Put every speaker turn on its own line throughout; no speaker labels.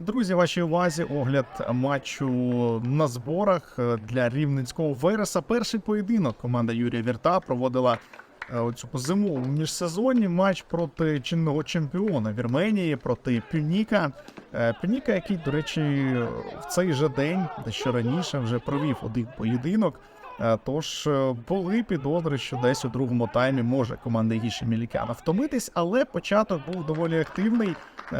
Друзі, вашій увазі огляд матчу на зборах е, для рівненського Вереса. Перший поєдинок команда Юрія Вірта проводила е, оцю зимову міжсезонні матч проти чинного чемпіона Вірменії проти Пюніка. Е, Пюніка, який, до речі, в цей же день, дещо раніше, вже провів один поєдинок. Тож були підозри, що десь у другому таймі може команда Гіші Мілікяна втомитись, але початок був доволі активний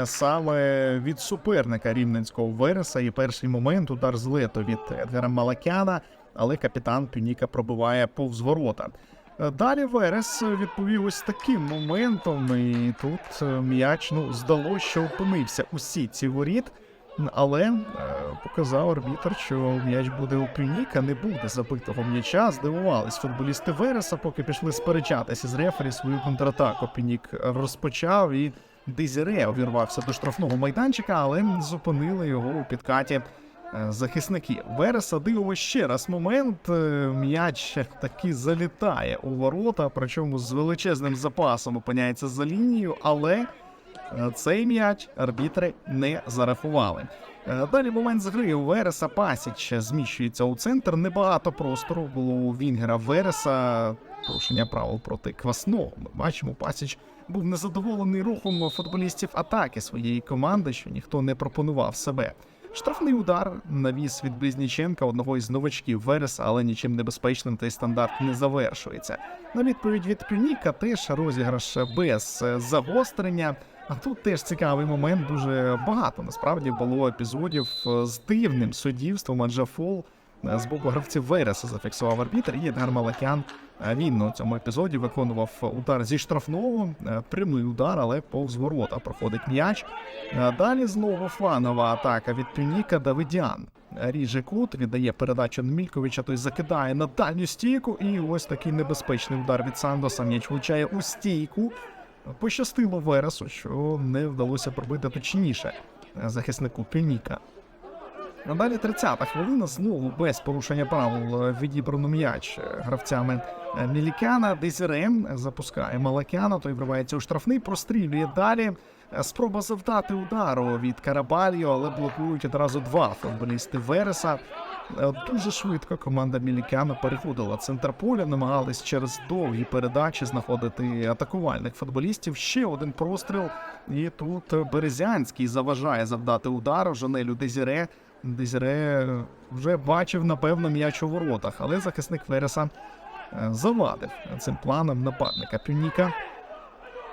саме від суперника рівненського Вереса. І перший момент удар з лету від Едгара Малакяна, але капітан Пюніка пробиває повз ворота. Е, Далі Верес відповів ось таким моментом, і тут е, м'яч ну здалося, що опинився у сітці воріт. Але е, показав арбітр, що м'яч буде у Пюніка, не буде забитого м'яча. Здивувались футболісти Вереса, поки пішли сперечатися з рефері свою контратаку. Пюнік розпочав і Дезіре увірвався до штрафного майданчика, але зупинили його у підкаті е, захисники. Вереса дивимося ще раз момент. е, М'яч таки залітає у ворота, причому з величезним запасом опиняється за лінією, але Цей м'яч арбітри не зарахували. Е, Далі момент з гри у Вереса Пасіч зміщується у центр. Небагато простору було у Вінгера Вереса. Порушення правил проти Квасного. Ми бачимо, Пасіч був незадоволений рухом футболістів атаки своєї команди, що ніхто не пропонував себе. Штрафний удар навіс від Близніченка, одного із новачків Вереса, але нічим небезпечним той стандарт не завершується. На відповідь від Пюніка теж розіграш без е, загострення. А тут теж цікавий момент. Дуже багато насправді було епізодів е, з дивним суддівством, адже фол е, з боку гравців Вереса зафіксував арбітр. І Едгар Малакян е, він у цьому епізоді виконував удар зі штрафного, прямий удар, але повз ворота проходить м'яч. Далі знову флангова атака від Пюніка Давидян. Ріже кут, віддає передачу Мільковича, той закидає на дальню стійку. І ось такий небезпечний удар від Сандоса. М'яч влучає у стійку. Пощастило Вересу, що не вдалося пробити точніше захиснику Пюніка. А далі 30-та хвилина знову без порушення правил відібрано м'яч гравцями Мілікяна. Дезірем запускає Малакяна, той вривається у штрафний, прострілює далі. Спроба завдати удару від Карабальо, але блокують одразу два футболісти Вереса. Е, Дуже швидко команда Мілікяна переходила центр поля, намагались через довгі передачі знаходити атакувальних футболістів. Ще один простріл, і тут Березянський заважає завдати удару Жанелю Дезіре. Дезіре вже бачив, напевно, м'яч у воротах, але захисник Вереса е, завадив цим планом нападника Пюніка.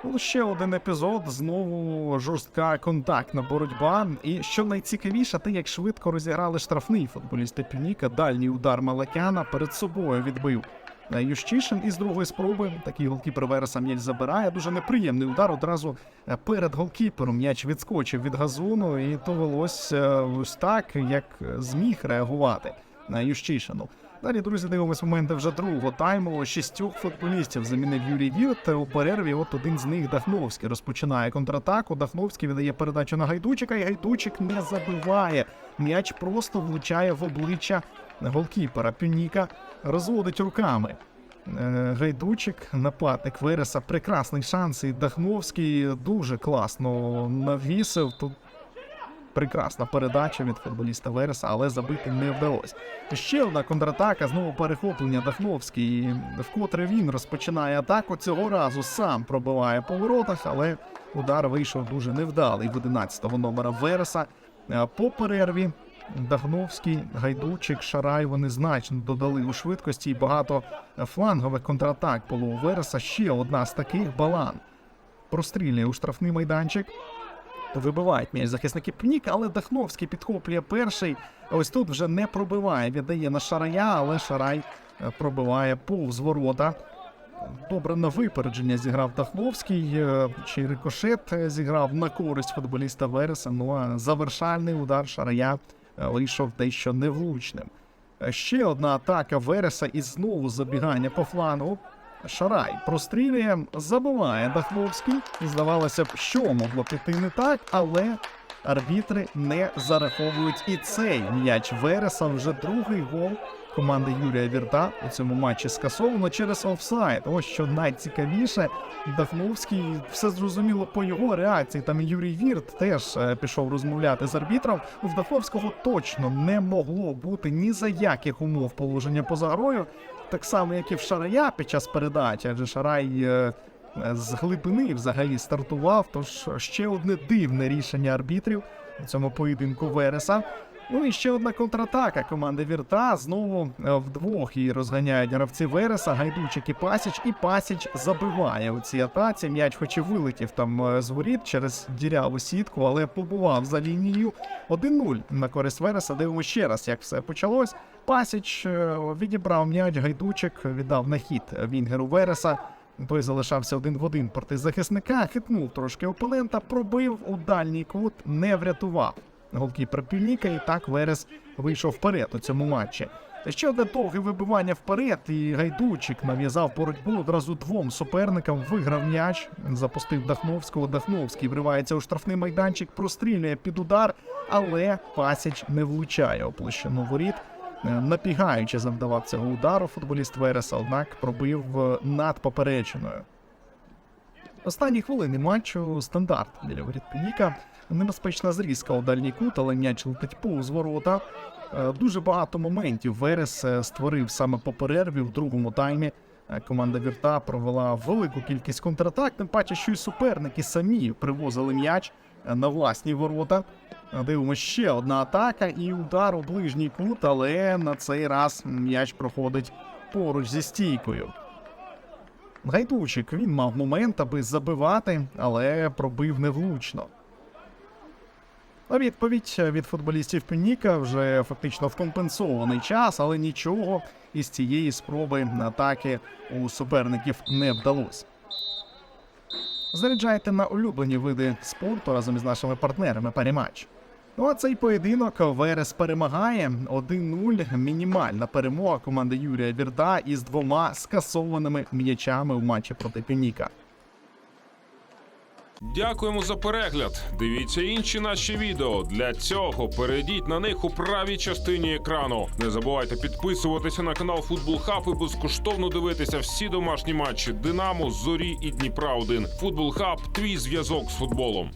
Ну, ще один епізод, знову жорстка контактна боротьба. І що найцікавіше, те, як швидко розіграли штрафний футболісти Пюніка, дальній удар Малакяна перед собою відбив е, Ющишин із другої спроби. Такий голкіпер Вереса м'яч забирає. Дуже неприємний удар. Одразу е, перед голкіпером м'яч відскочив від газону, і довелося е, ось так, як зміг реагувати на Ющишину. Далі, друзі, дивимось моменти вже другого тайму. Шістьох футболістів замінив Юрій Вірт. У перерві от один з них Дахновський розпочинає контратаку. Дахновський віддає передачу на Гайдучика, і Гайдучик не забиває. М'яч просто влучає в обличчя голкіпера. Пюніка розводить руками. Е, Гайдучик, нападник Вереса, прекрасний шанс. І Дахновський дуже класно навісив. Тут прекрасна передача від футболіста Вереса, але забити не вдалося. Ще одна контратака, знову перехоплення Дахновський. Вкотре він розпочинає атаку. Цього разу сам пробиває по воротах, але удар вийшов дуже невдалий в 11-го номера Вереса. По перерві Дахновський, Гайдучик, Шарай вони значно додали у швидкості і багато флангових контратак було у Вереса. Ще одна з таких балан. Прострілює у штрафний майданчик. Вибивають м'яч захисники Пнік, але Дахновський підхоплює перший. Ось тут вже не пробиває, віддає на Шарая, але Шарай е, пробиває повз ворота. Добре на випередження зіграв Дахновський, е, чи рикошет е, зіграв на користь футболіста Вереса. Ну а завершальний удар Шарая вийшов дещо невлучним. Ще одна атака Вереса і знову забігання по флангу. Шарай прострілює, забиває. І здавалося б, що могло піти не так, але арбітри не зараховують і цей м'яч Вереса. Вже другий гол команди Юрія Вірта у цьому матчі скасовано через офсайд. Ось що найцікавіше. Дахновський все зрозуміло по його реакції. Там Юрій Вірт теж е, пішов розмовляти з арбітром. У Дахновського точно не могло бути ні за яких умов положення поза грою. Так само, як і в Шарая під час передачі, адже Шарай е, з глибини взагалі стартував. Тож ще одне дивне рішення арбітрів у цьому поєдинку Вереса. Ну і ще одна контратака команди Вірта. Знову е, вдвох її розганяють гравці Вереса, Гайдучик і Пасіч. І Пасіч забиває у цій атаці. М'яч хоч і вилетів там е, з воріт через діряву сітку, але побував за лінією 1-0 на користь Вереса. Дивимося ще раз, як все почалось. Пасіч е, відібрав м'яч, Гайдучик віддав на хід Вінгеру Вереса. Той залишався один в один проти захисника, хитнув трошки опонента, пробив у дальній кут, не врятував голкіпер Півніка, і так Верес вийшов вперед у цьому матчі. Та ще одне довге вибивання вперед, і Гайдучик нав'язав боротьбу одразу двом суперникам, виграв м'яч, запустив Дахновського. Дахновський вривається у штрафний майданчик, прострілює під удар, але Пасіч не влучає у площину воріт. Е, Напігаючи завдавав цього удару футболіст Вереса, однак пробив е, над поперечиною. Останні хвилини матчу стандарт біля воріт Пініка. Небезпечна зрізка у дальній кут, але м'яч летить повз ворота. Е, Дуже багато моментів Верес створив саме по перерві в другому таймі. Команда Вірта провела велику кількість контратак, тим паче, що й суперники самі привозили м'яч на власні ворота. Дивимося ще одна атака і удар у ближній кут, але на цей раз м'яч проходить поруч зі стійкою. Гайдучик він мав момент, аби забивати, але пробив невлучно. Відповідь від футболістів Пініка вже фактично в компенсований час, але нічого із цієї спроби атаки у суперників не вдалося. Заряджайте на улюблені види спорту разом із нашими партнерами Паріматч. Ну а цей поєдинок Верес перемагає 1-0. Мінімальна перемога команди Юрія Вірда із двома скасованими м'ячами в матчі проти Пініка.
Дякуємо за перегляд. Дивіться інші наші відео. Для цього перейдіть на них у правій частині екрану. Не забувайте підписуватися на канал Футбол Хаб і безкоштовно дивитися всі домашні матчі Динамо, Зорі і Дніпра 1 Футбол Хаб твій зв'язок з футболом.